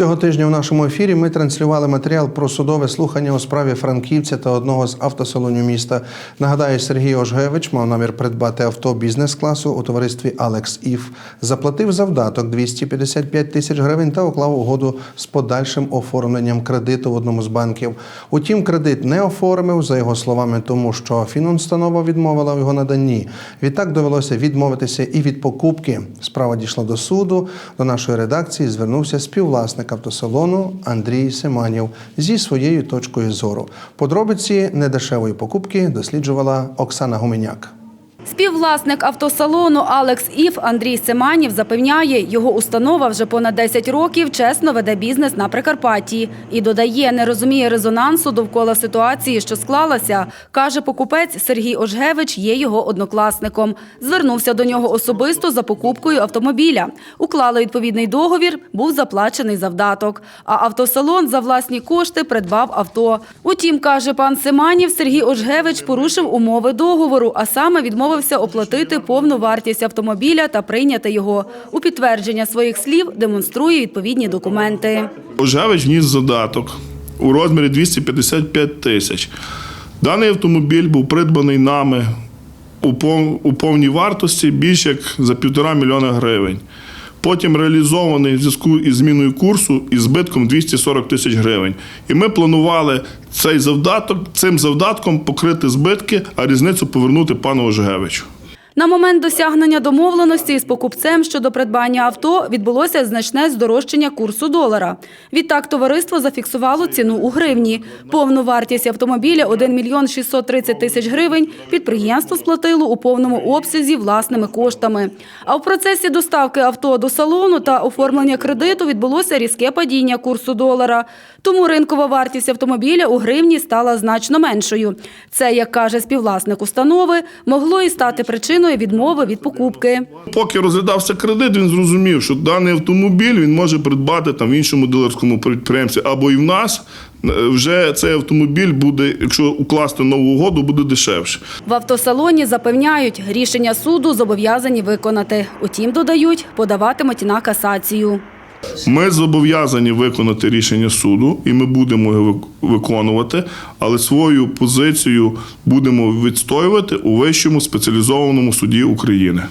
Цього тижня у нашому ефірі ми транслювали матеріал про судове слухання у справі франківця та одного з автосалонів міста. Нагадаю, Сергій Ожгевич мав намір придбати авто бізнес-класу у товаристві Алекс Іф. Заплатив завдаток 255 тисяч гривень та уклав угоду з подальшим оформленням кредиту в одному з банків. Утім, кредит не оформив, за його словами, тому що фінустанова відмовила в його наданні. Відтак довелося відмовитися і від покупки. Справа дійшла до суду. До нашої редакції звернувся співвласник автосалону Андрій Семанів зі своєю точкою зору. Подробиці недешевої покупки досліджувала Оксана Гуменяк. Співвласник автосалону Алекс Іф Андрій Семанів запевняє, його установа вже понад 10 років чесно веде бізнес на Прикарпатті. І додає, не розуміє резонансу довкола ситуації, що склалася. Каже, покупець Сергій Ожгевич є його однокласником. Звернувся до нього особисто за покупкою автомобіля. Уклали відповідний договір, був заплачений завдаток. А автосалон за власні кошти придбав авто. Утім, каже пан Семанів, Сергій Ожгевич порушив умови договору, а саме відмовився оплатити повну вартість автомобіля та прийняти його. У підтвердження своїх слів демонструє відповідні документи. Ожевич вніс задаток у розмірі 255 тисяч. Даний автомобіль був придбаний нами у повній вартості більш як за півтора мільйона гривень. Потім реалізований в зв'язку із зміною курсу із збитком 240 тисяч гривень. І ми планували цей завдаток, цим завдатком покрити збитки, а різницю повернути пану Ожегевичу. На момент досягнення домовленості із покупцем щодо придбання авто відбулося значне здорожчання курсу долара. Відтак товариство зафіксувало ціну у гривні. Повну вартість автомобіля 1 мільйон 630 тисяч гривень підприємство сплатило у повному обсязі власними коштами. А в процесі доставки авто до салону та оформлення кредиту відбулося різке падіння курсу долара. Тому ринкова вартість автомобіля у гривні стала значно меншою. Це, як каже співвласник установи, могло і стати причиною відмови від покупки. Поки розглядався кредит, він зрозумів, що даний автомобіль він може придбати там в іншому дилерському підприємстві або і в нас. Е, Вже цей автомобіль буде, якщо укласти нову угоду, буде дешевше. В автосалоні запевняють, рішення суду зобов'язані виконати. Утім, додають, подаватимуть на касацію. Ми зобов'язані виконати рішення суду, і ми будемо його виконувати, але свою позицію будемо відстоювати у вищому спеціалізованому суді України.